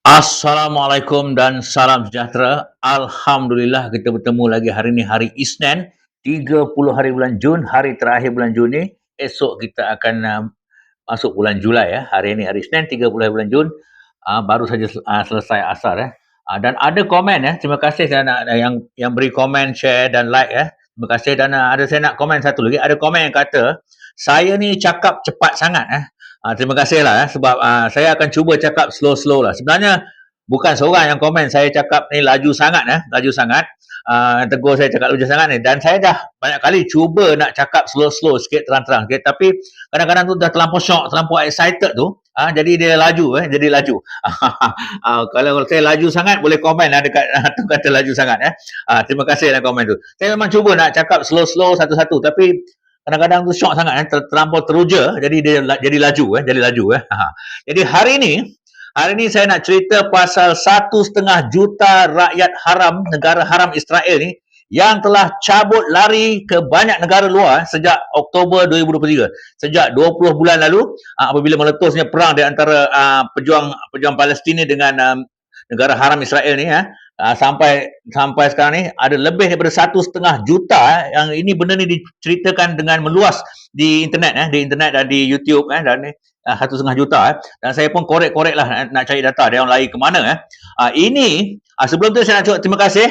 Assalamualaikum dan salam sejahtera. Alhamdulillah kita bertemu lagi hari ini hari Isnin 30 hari bulan Jun, hari terakhir bulan Jun ni. Esok kita akan uh, masuk bulan Julai ya. Hari ini hari Isnin 30 hari bulan Jun. Uh, baru saja uh, selesai asar ya. Uh, dan ada komen ya. Terima kasih dan uh, yang yang beri komen, share dan like ya. Terima kasih dan uh, ada saya nak komen satu lagi. Ada komen yang kata saya ni cakap cepat sangat eh. Uh, terima kasih lah eh, sebab uh, saya akan cuba cakap slow-slow lah. Sebenarnya bukan seorang yang komen saya cakap ni laju sangat eh, laju sangat. Uh, tegur saya cakap laju sangat ni dan saya dah banyak kali cuba nak cakap slow-slow sikit terang-terang sikit tapi kadang-kadang tu dah terlampau shock, terlampau excited tu uh, jadi dia laju eh, jadi laju. uh, kalau saya laju sangat boleh komen lah dekat uh, tu kata laju sangat eh. Uh, terima kasih dalam komen tu. Saya memang cuba nak cakap slow-slow satu-satu tapi kadang-kadang tu shock sangat eh, ter, terlampau teruja jadi dia jadi laju eh, jadi laju eh. jadi hari ni hari ni saya nak cerita pasal satu setengah juta rakyat haram negara haram Israel ni yang telah cabut lari ke banyak negara luar eh, sejak Oktober 2023 sejak 20 bulan lalu uh, apabila meletusnya perang di antara uh, pejuang pejuang Palestin dengan uh, negara haram Israel ni eh uh, sampai sampai sekarang ni ada lebih daripada satu setengah juta eh, yang ini benda ni diceritakan dengan meluas di internet eh, di internet dan di YouTube eh, dan ni uh, satu setengah juta eh. dan saya pun korek-korek lah nak, nak cari data dia orang lari ke mana eh. Uh, ini uh, sebelum tu saya nak cakap terima kasih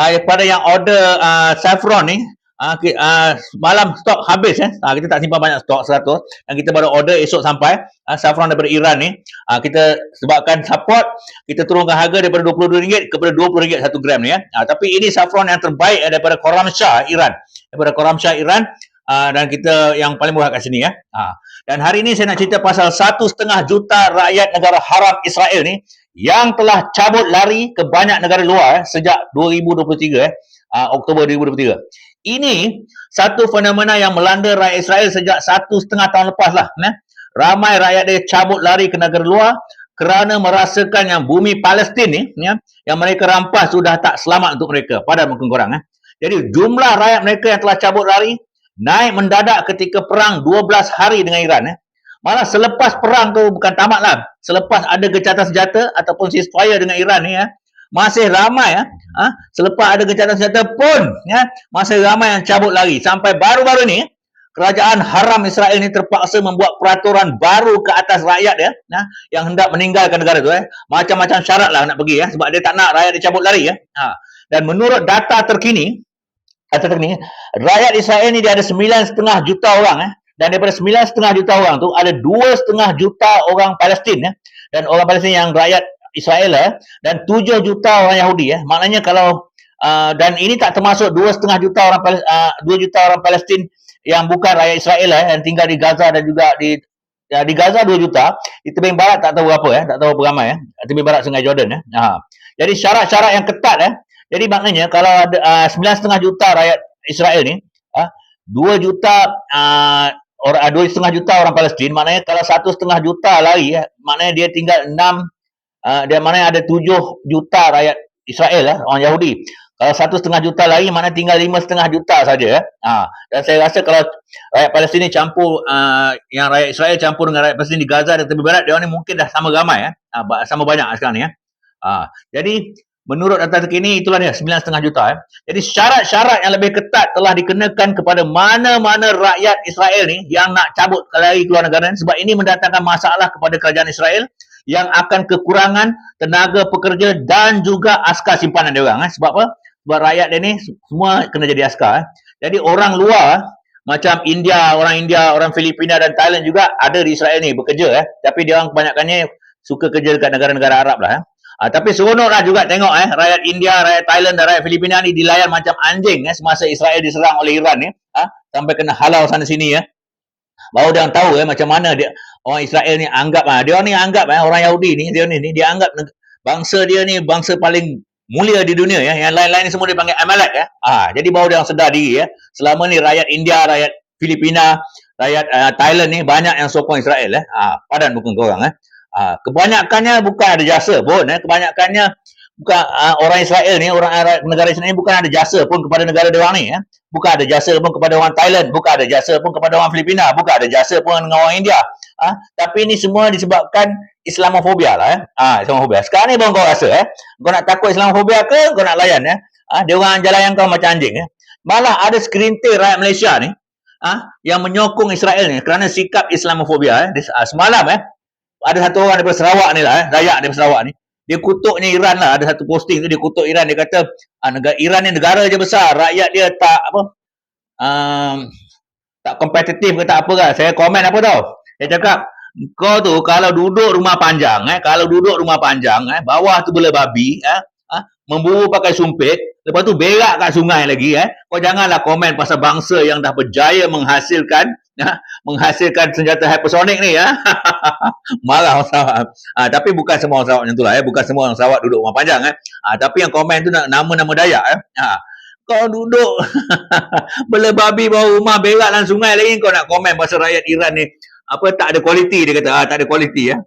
uh, kepada yang order uh, saffron ni Uh, uh, malam stok habis eh. Uh, kita tak simpan banyak stok 100 dan kita baru order esok sampai uh, saffron daripada Iran ni. Uh, kita sebabkan support kita turunkan harga daripada RM22 kepada RM20 satu gram ni ya. Uh, tapi ini saffron yang terbaik uh, daripada Khorramshahr Iran. Daripada Khorramshahr Iran uh, dan kita yang paling murah kat sini ya. Uh, dan hari ini saya nak cerita pasal satu setengah juta rakyat negara haram Israel ni yang telah cabut lari ke banyak negara luar eh, sejak 2023 eh, uh, Oktober 2023. Ini satu fenomena yang melanda rakyat Israel sejak satu setengah tahun lepas lah. Ne? Ramai rakyat dia cabut lari ke negara luar kerana merasakan yang bumi Palestin ni, ya, yang mereka rampas sudah tak selamat untuk mereka. Pada mungkin korang. Eh? Jadi jumlah rakyat mereka yang telah cabut lari naik mendadak ketika perang 12 hari dengan Iran. Eh? Malah selepas perang tu bukan tamat lah. Selepas ada gecatan senjata ataupun ceasefire dengan Iran ni ya, masih ramai ya. Ha? Selepas ada gencatan senjata pun ya, masih ramai yang cabut lari. Sampai baru-baru ni kerajaan haram Israel ni terpaksa membuat peraturan baru ke atas rakyat ya, ya yang hendak meninggalkan negara tu eh. Macam-macam syarat lah nak pergi ya sebab dia tak nak rakyat dia cabut lari ya. Ha. Dan menurut data terkini data terkini rakyat Israel ni dia ada 9.5 juta orang eh dan daripada 9.5 juta orang tu ada 2.5 juta orang Palestin ya dan orang Palestin yang rakyat Israel eh, dan 7 juta orang Yahudi eh. Maknanya kalau uh, dan ini tak termasuk 2.5 juta orang uh, 2 juta orang Palestin yang bukan rakyat Israel eh, yang tinggal di Gaza dan juga di ya, di Gaza 2 juta, di tebing barat tak tahu berapa eh, tak tahu berapa ramai eh. Tebing barat Sungai Jordan eh. Ha. Jadi syarat-syarat yang ketat eh. Jadi maknanya kalau ada uh, 9.5 juta rakyat Israel ni, uh, 2 juta uh, orang dua setengah juta orang Palestin maknanya kalau satu setengah juta lagi eh, maknanya dia tinggal uh, dia mana ada tujuh juta rakyat Israel lah, orang Yahudi. Kalau satu setengah juta lagi, mana tinggal lima setengah juta saja. Ha. Dan saya rasa kalau rakyat Palestin campur, uh, yang rakyat Israel campur dengan rakyat Palestin di Gaza dan tepi barat, dia ni mungkin dah sama ramai. Ya. Ha. Sama banyak sekarang ni. Ya. Ha. Jadi, menurut data terkini, itulah dia, sembilan setengah juta. Ya. Jadi, syarat-syarat yang lebih ketat telah dikenakan kepada mana-mana rakyat Israel ni yang nak cabut lagi keluar negara. Sebab ini mendatangkan masalah kepada kerajaan Israel yang akan kekurangan tenaga pekerja dan juga askar simpanan dia orang eh. sebab apa sebab rakyat dia ni semua kena jadi askar eh. jadi orang luar macam India orang India orang Filipina dan Thailand juga ada di Israel ni bekerja eh tapi dia orang kebanyakannya suka kerja dekat negara-negara Arab lah eh Ha, tapi seronoklah juga tengok eh rakyat India, rakyat Thailand dan rakyat Filipina ni dilayan macam anjing eh semasa Israel diserang oleh Iran ni. Ha, sampai kena halau sana sini ya. Baru dia orang tahu eh macam mana dia orang Israel ni anggap ah dia ni anggap eh orang Yahudi ni dia ni, dia anggap bangsa dia ni bangsa paling mulia di dunia ya yang lain-lain ni semua dia panggil Amalek ya ah jadi baru dia orang sedar diri ya selama ni rakyat India rakyat Filipina rakyat uh, Thailand ni banyak yang sokong Israel ya ah padan bukan kau orang eh. Ah kebanyakannya bukan ada jasa pun eh. Kebanyakannya bukan uh, orang Israel ni orang negara Israel ni bukan ada jasa pun kepada negara dia ni ya bukan ada jasa pun kepada orang Thailand bukan ada jasa pun kepada orang Filipina bukan ada jasa pun dengan orang India Ah, tapi ini semua disebabkan Islamofobia lah. Eh. Ah, Islamofobia. Sekarang ni baru kau rasa eh. Kau nak takut Islamofobia ke kau nak layan eh. Ah, dia orang jalan yang kau macam anjing eh. Malah ada skrintir rakyat Malaysia ni ah, yang menyokong Israel ni kerana sikap Islamofobia eh. Semalam eh. Ada satu orang daripada Sarawak ni lah eh. Rakyat daripada Sarawak ni. Dia kutuknya Iran lah. Ada satu posting tu dia kutuk Iran. Dia kata ah, negara, Iran ni negara je besar. Rakyat dia tak apa. Um, tak kompetitif ke tak apa kan. Saya komen apa tau. Saya cakap, kau tu kalau duduk rumah panjang, eh, kalau duduk rumah panjang, eh, bawah tu bela babi, eh, eh, memburu pakai sumpit, lepas tu berak kat sungai lagi, eh, kau janganlah komen pasal bangsa yang dah berjaya menghasilkan ya, menghasilkan senjata hypersonic ni ya. Marah orang Sarawak. Ha, tapi bukan semua orang Sarawak macam tu lah. Eh. Bukan semua orang Sarawak duduk rumah panjang. Eh. Ha, tapi yang komen tu nama-nama Dayak. Eh. Ha, kau duduk bela babi bawah rumah berak dalam sungai lagi kau nak komen pasal rakyat Iran ni apa tak ada kualiti dia kata. Ah tak ada kualiti ya.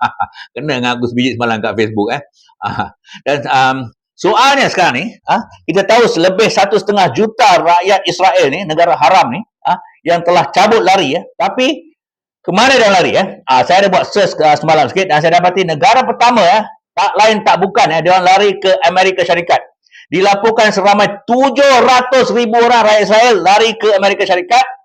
Kena dengan aku sebiji semalam kat Facebook eh. Dan um, soalnya sekarang ni ah kita tahu lebih satu setengah juta rakyat Israel ni negara haram ni ah yang telah cabut lari ya. Tapi kemana dia lari ya? Ah saya ada buat search uh, semalam sikit dan saya dapati negara pertama ya tak lain tak bukan ya dia lari ke Amerika Syarikat. Dilaporkan seramai 700 ribu orang rakyat Israel lari ke Amerika Syarikat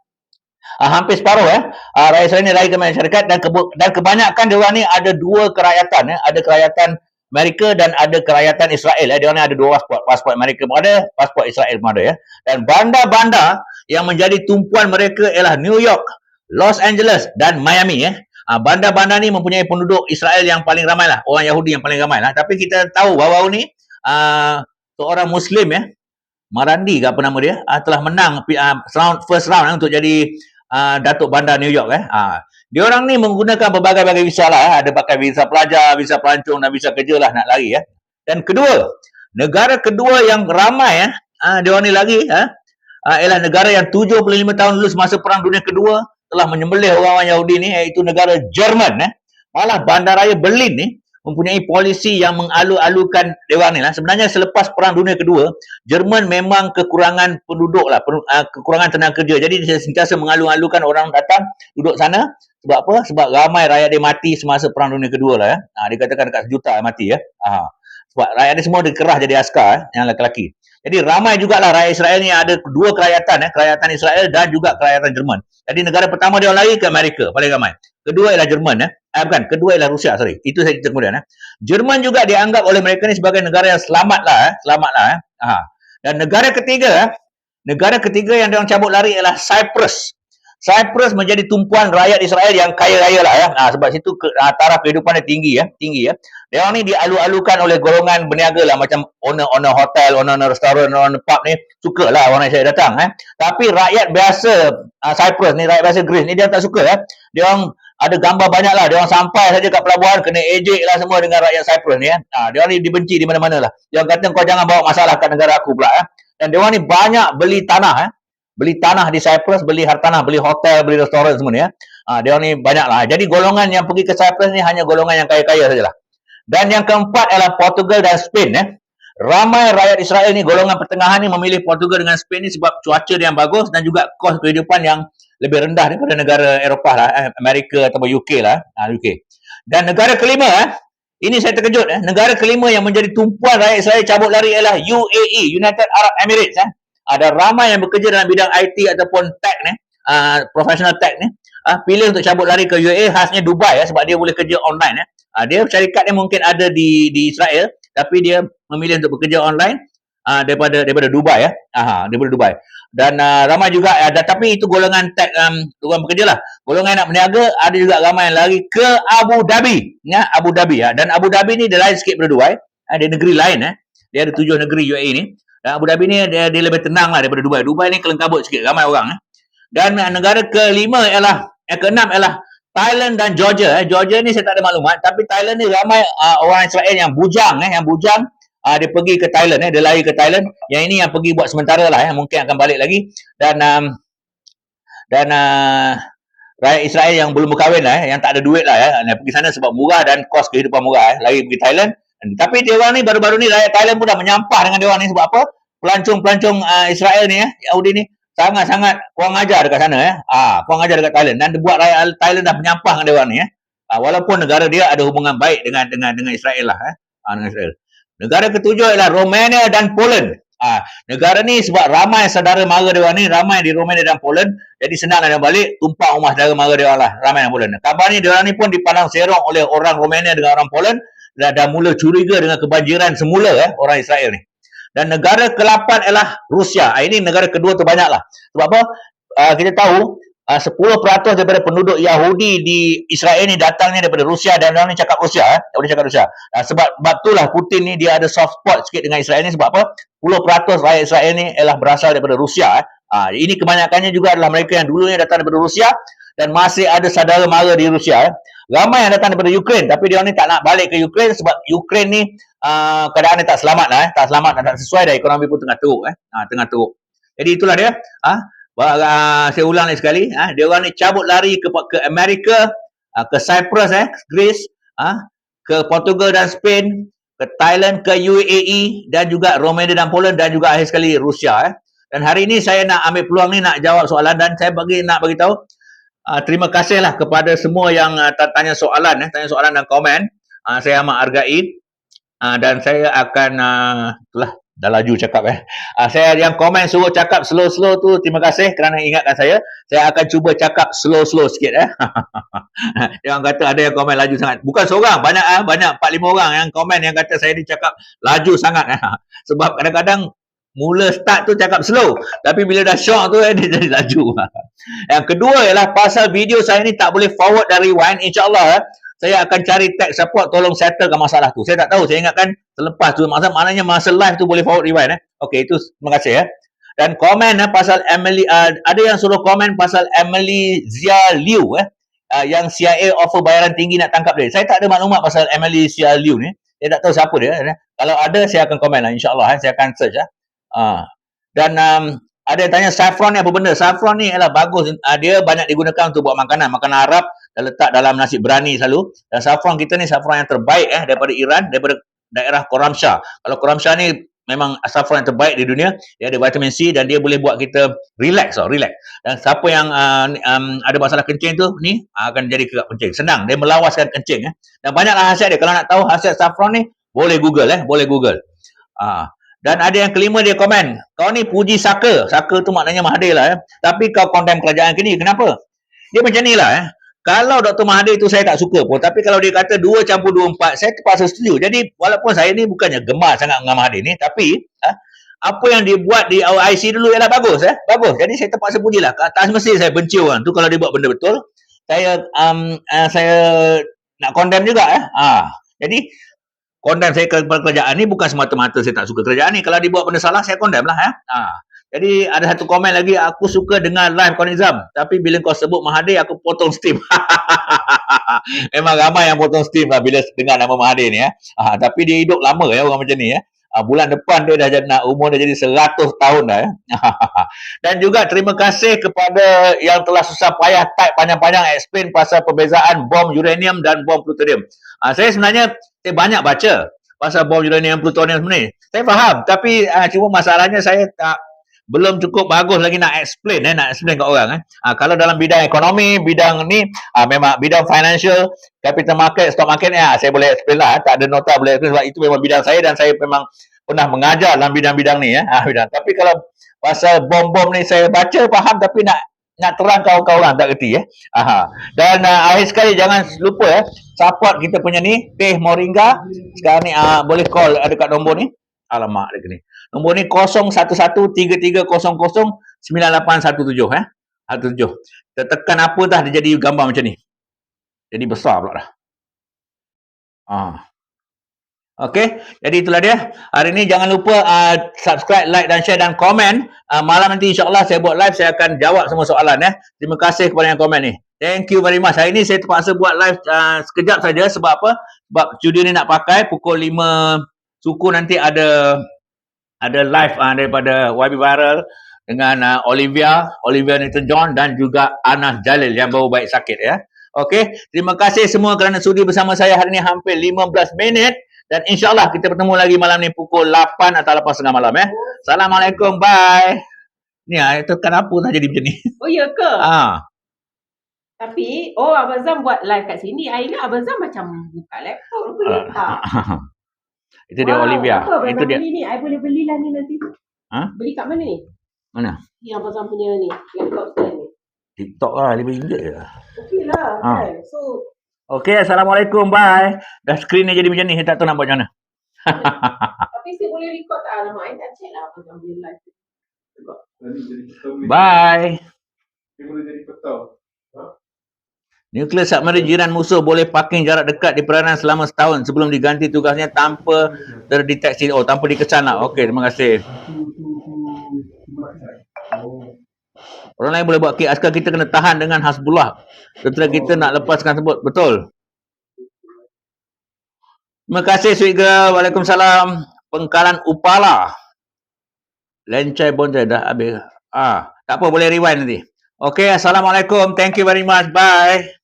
uh, hampir separuh ya uh, rakyat Israel ni ke Amerika Syarikat dan, ke- dan kebanyakan dia orang ni ada dua kerakyatan ya ada kerakyatan Amerika dan ada kerakyatan Israel ya. Dia orang ni ada dua pasport. Pasport Amerika pun ada, pasport Israel pun ada ya. Dan bandar-bandar yang menjadi tumpuan mereka ialah New York, Los Angeles dan Miami ya. Ha, bandar-bandar ni mempunyai penduduk Israel yang paling ramai lah. Orang Yahudi yang paling ramai lah. Tapi kita tahu bahawa ni uh, seorang Muslim ya, Marandi ke apa nama dia, uh, telah menang uh, round, first round uh, untuk jadi uh, Datuk Bandar New York eh. Uh, dia orang ni menggunakan berbagai-bagai visa lah. Eh. Ada pakai visa pelajar, visa pelancong dan visa kerja lah nak lari. Eh. Dan kedua, negara kedua yang ramai ya, uh, dia orang ni lagi eh, uh, ialah negara yang 75 tahun dulu semasa Perang Dunia Kedua telah menyembelih orang-orang Yahudi ni iaitu negara Jerman eh. Malah bandaraya Berlin ni mempunyai polisi yang mengalu-alukan dewan ni lah. Sebenarnya selepas Perang Dunia Kedua, Jerman memang kekurangan penduduk lah, uh, kekurangan tenaga kerja. Jadi dia sentiasa mengalu-alukan orang datang duduk sana. Sebab apa? Sebab ramai rakyat dia mati semasa Perang Dunia Kedua lah. Ya. Ha, dia katakan dekat sejuta mati ya. Ha. Sebab rakyat dia semua dikerah jadi askar eh, yang lelaki-lelaki. Jadi ramai jugalah rakyat Israel ni ada dua kerajaan, eh, kerajaan Israel dan juga kerajaan Jerman. Jadi negara pertama dia lari ke Amerika, paling ramai. Kedua ialah Jerman. Eh. Eh, bukan, kedua ialah Rusia, sorry. Itu saya cerita kemudian. Eh. Jerman juga dianggap oleh mereka ni sebagai negara yang selamat lah. Eh. Selamat lah. Eh. Ha. Dan negara ketiga, eh, negara ketiga yang dia cabut lari ialah Cyprus. Cyprus menjadi tumpuan rakyat Israel yang kaya raya lah ya. Ha, sebab situ ke, ha, taraf kehidupan dia tinggi ya, tinggi ya. Dia ni dialu-alukan oleh golongan berniaga lah macam owner-owner hotel, owner-owner restoran, owner pub ni suka lah orang saya datang eh. Tapi rakyat biasa uh, Cyprus ni, rakyat biasa Greece ni dia tak suka ya. Dia orang ada gambar banyak lah. Dia orang sampai saja kat pelabuhan kena ejek lah semua dengan rakyat Cyprus ni ya. Ha, dia ni dibenci di mana-mana lah. Dia orang kata kau jangan bawa masalah kat negara aku pula ya. Dan dia orang ni banyak beli tanah eh beli tanah di Cyprus, beli hartanah, beli hotel, beli restoran semua ni ya. Ha, dia ni banyak lah. Jadi golongan yang pergi ke Cyprus ni hanya golongan yang kaya-kaya sajalah. Dan yang keempat adalah Portugal dan Spain ya. Ramai rakyat Israel ni golongan pertengahan ni memilih Portugal dengan Spain ni sebab cuaca dia yang bagus dan juga kos kehidupan yang lebih rendah daripada negara Eropah lah, eh, Amerika atau UK lah, ha, UK. Dan negara kelima eh, ini saya terkejut eh, negara kelima yang menjadi tumpuan rakyat Israel cabut lari ialah UAE, United Arab Emirates eh ada ramai yang bekerja dalam bidang IT ataupun tech ni, uh, professional tech ni, uh, pilih untuk cabut lari ke UAE khasnya Dubai ya sebab dia boleh kerja online ya. Uh, dia syarikat ni mungkin ada di di Israel tapi dia memilih untuk bekerja online uh, daripada daripada Dubai ya. Aha, daripada Dubai. Dan uh, ramai juga ada uh, tapi itu golongan tech um, orang bekerja lah. Golongan nak berniaga ada juga ramai yang lari ke Abu Dhabi. Ya, Abu Dhabi ya. Dan Abu Dhabi ni dia lain sikit daripada Dubai. Uh, dia negeri lain eh. Dia ada tujuh negeri UAE ni. Dan Abu Dhabi ni dia, dia lebih tenang lah daripada Dubai. Dubai ni kelengkabut sikit, ramai orang. Eh. Dan uh, negara kelima ialah, eh, keenam ialah Thailand dan Georgia. Eh. Georgia ni saya tak ada maklumat. Tapi Thailand ni ramai uh, orang Israel yang bujang. Eh, yang bujang, uh, dia pergi ke Thailand. Eh. Dia lari ke Thailand. Yang ini yang pergi buat sementara lah. Eh. Mungkin akan balik lagi. Dan um, dan uh, rakyat Israel yang belum berkahwin lah. Eh. Yang tak ada duit lah. Eh. Dia pergi sana sebab murah dan kos kehidupan murah. Eh. Lari pergi Thailand. Tapi dia orang ni baru-baru ni rakyat Thailand pun dah menyampah dengan dia orang ni sebab apa? Pelancong-pelancong uh, Israel ni ya, Yahudi ni sangat-sangat kurang ajar dekat sana ya. Ah, kurang ajar dekat Thailand dan buat rakyat Thailand dah menyampah dengan dia orang ni ya. Ah, walaupun negara dia ada hubungan baik dengan dengan dengan Israel lah eh. Ah, dengan Israel. Negara ketujuh ialah Romania dan Poland. Ah, negara ni sebab ramai saudara mara dia orang ni, ramai di Romania dan Poland, jadi senang nak balik tumpah rumah saudara mara dia orang lah, ramai yang Poland. Kabarnya dia orang ni pun dipandang serong oleh orang Romania dengan orang Poland dah, dah mula curiga dengan kebanjiran semula eh orang Israel ni. Dan negara ke-8 ialah Rusia. Ah, ini negara kedua terbanyak lah. Sebab apa? Uh, kita tahu uh, 10% daripada penduduk Yahudi di Israel ni datangnya daripada Rusia dan orang ni cakap Rusia. Eh? Dia cakap Rusia. Uh, sebab, sebab itulah Putin ni dia ada soft spot sikit dengan Israel ni. Sebab apa? 10% rakyat Israel ni ialah berasal daripada Rusia. Eh? Uh, ini kebanyakannya juga adalah mereka yang dulunya datang daripada Rusia dan masih ada saudara mara di Rusia. Eh? Ramai yang datang daripada Ukraine tapi dia ni tak nak balik ke Ukraine sebab Ukraine ni uh, keadaan dia tak selamat lah. Eh? Tak selamat dan tak sesuai dah ekonomi pun tengah teruk. Eh? Uh, tengah teruk. Jadi itulah dia. Uh, uh, saya ulang lagi sekali. Uh, dia orang ni cabut lari ke, ke Amerika, uh, ke Cyprus, eh? Greece, uh, ke Portugal dan Spain, ke Thailand, ke UAE dan juga Romania dan Poland dan juga akhir sekali Rusia. Eh? Dan hari ini saya nak ambil peluang ni nak jawab soalan dan saya bagi nak bagi tahu uh, terima kasihlah kepada semua yang uh, tanya soalan eh, tanya soalan dan komen. Uh, saya amat hargai uh, dan saya akan uh, itulah dah laju cakap eh. Uh, saya yang komen suruh cakap slow-slow tu terima kasih kerana ingatkan saya. Saya akan cuba cakap slow-slow sikit eh. yang kata ada yang komen laju sangat. Bukan seorang, banyak ah, banyak 4 5 orang yang komen yang kata saya ni cakap laju sangat eh. Sebab kadang-kadang mula start tu cakap slow tapi bila dah shock tu eh, dia jadi laju yang kedua ialah pasal video saya ni tak boleh forward dari rewind insyaallah eh, saya akan cari tech support tolong settlekan masalah tu. Saya tak tahu, saya ingatkan selepas tu maksud maknanya masa live tu boleh forward rewind eh. Okey, itu terima kasih ya. Dan komen eh, pasal Emily uh, ada yang suruh komen pasal Emily Zia Liu eh uh, yang CIA offer bayaran tinggi nak tangkap dia. Saya tak ada maklumat pasal Emily Zia Liu ni. Saya tak tahu siapa dia. Eh. Kalau ada saya akan komen lah insyaallah eh. saya akan search eh. Uh, dan um, ada yang tanya saffron ni apa benda? Saffron ni adalah bagus. Uh, dia banyak digunakan untuk buat makanan. Makanan Arab dan letak dalam nasi berani selalu. Dan saffron kita ni saffron yang terbaik eh daripada Iran, daripada daerah Koramsha. Kalau Koramsha ni memang saffron yang terbaik di dunia. Dia ada vitamin C dan dia boleh buat kita relax tau, relax. Dan siapa yang uh, um, ada masalah kencing tu ni akan jadi kegap kencing. Senang, dia melawaskan kencing eh. Dan banyaklah khasiat dia. Kalau nak tahu khasiat saffron ni, boleh Google eh, boleh Google. Ah. Uh, dan ada yang kelima dia komen, kau ni puji Saka. Saka tu maknanya Mahathir lah. Eh. Tapi kau kondem kerajaan kini. Kenapa? Dia macam ni lah. Eh. Kalau Dr. Mahathir tu saya tak suka pun. Tapi kalau dia kata 2 campur 2 4, saya terpaksa setuju. Jadi walaupun saya ni bukannya gemar sangat dengan Mahathir ni. Tapi eh, apa yang dia buat di IC dulu ialah bagus. Eh. Bagus. Jadi saya terpaksa puji lah. Tak mesti saya benci orang tu kalau dia buat benda betul. Saya um, uh, saya nak kondem juga. Eh. Ha. Jadi kondem saya kepada kerajaan ni bukan semata-mata saya tak suka kerajaan ni. Kalau dia buat benda salah, saya kondem lah. Eh? Ha. Jadi ada satu komen lagi, aku suka dengar live kau Nizam. Tapi bila kau sebut Mahathir, aku potong steam. Memang ramai yang potong steam lah bila dengar nama Mahathir ni. Eh? Ha, tapi dia hidup lama ya orang macam ni. Eh? Ha, bulan depan dia dah jadi, nak umur dah jadi 100 tahun dah. Eh? Dan juga terima kasih kepada yang telah susah payah type panjang-panjang explain pasal perbezaan bom uranium dan bom plutonium. Ha, saya sebenarnya saya banyak baca pasal bom uranium plutonium ni. Saya faham tapi uh, cuma masalahnya saya tak belum cukup bagus lagi nak explain eh nak explain kat orang eh. Uh, kalau dalam bidang ekonomi, bidang ni uh, memang bidang financial, capital market, stock market ya saya boleh explain lah. Eh. Tak ada nota boleh explain sebab itu memang bidang saya dan saya memang pernah mengajar dalam bidang-bidang ni ya. Uh, bidang. Tapi kalau pasal bom-bom ni saya baca faham tapi nak nak terang orang tak kerti eh. Aha. Dan uh, akhir sekali jangan lupa eh support kita punya ni teh moringa. Sekarang ni uh, boleh call ada kat nombor ni. Alamak dekat ni. Nombor ni 011330098117 eh. 17. Kita tekan apa dah dia jadi gambar macam ni. Jadi besar pula dah. Ah. Okey, jadi itulah dia. Hari ini jangan lupa uh, subscribe, like dan share dan komen. Uh, malam nanti insyaAllah saya buat live, saya akan jawab semua soalan. Ya. Terima kasih kepada yang komen ni. Thank you very much. Hari ini saya terpaksa buat live uh, sekejap saja sebab apa? Sebab studio ni nak pakai pukul 5 suku nanti ada ada live uh, daripada YB Viral dengan uh, Olivia, Olivia Newton-John dan juga Anas Jalil yang baru baik sakit. ya. Okey, terima kasih semua kerana sudi bersama saya hari ini hampir 15 minit. Dan insyaAllah kita bertemu lagi malam ni pukul 8 atau 8.30 malam ya. Assalamualaikum. Bye. Ni ah tekan apa dah jadi macam ni. Oh ya ke? Ah, Tapi, oh Abang Zam buat live kat sini. I ingat Abang Zam macam buka laptop Ah. laptop. itu dia Olivia. Apa Abang Itu Zam dia. ni? I boleh belilah ni nanti. Ha? Beli kat mana ni? Mana? Ni Abang Zam punya ni. Laptop stand ni. TikTok lah RM5 je. Okey lah Ah. kan. So, Okey, Assalamualaikum. Bye. Dah screen ni jadi macam ni. Saya tak tahu nak buat macam mana. tapi saya boleh record tak? Alamak, I tak check lah live. Bye. Dia boleh jadi petau. Nuklear submarine jiran musuh boleh parking jarak dekat di peranan selama setahun sebelum diganti tugasnya tanpa terdeteksi. Oh, tanpa dikesan lah. Okey, terima kasih. Orang lain boleh buat kes askar kita kena tahan dengan Hasbullah. Tentera kita nak lepaskan sebut. Betul. Terima kasih Sweet Girl. Waalaikumsalam. Pengkalan Upala. Lencai bonsai dah habis. Ah, tak apa boleh rewind nanti. Okey, Assalamualaikum. Thank you very much. Bye.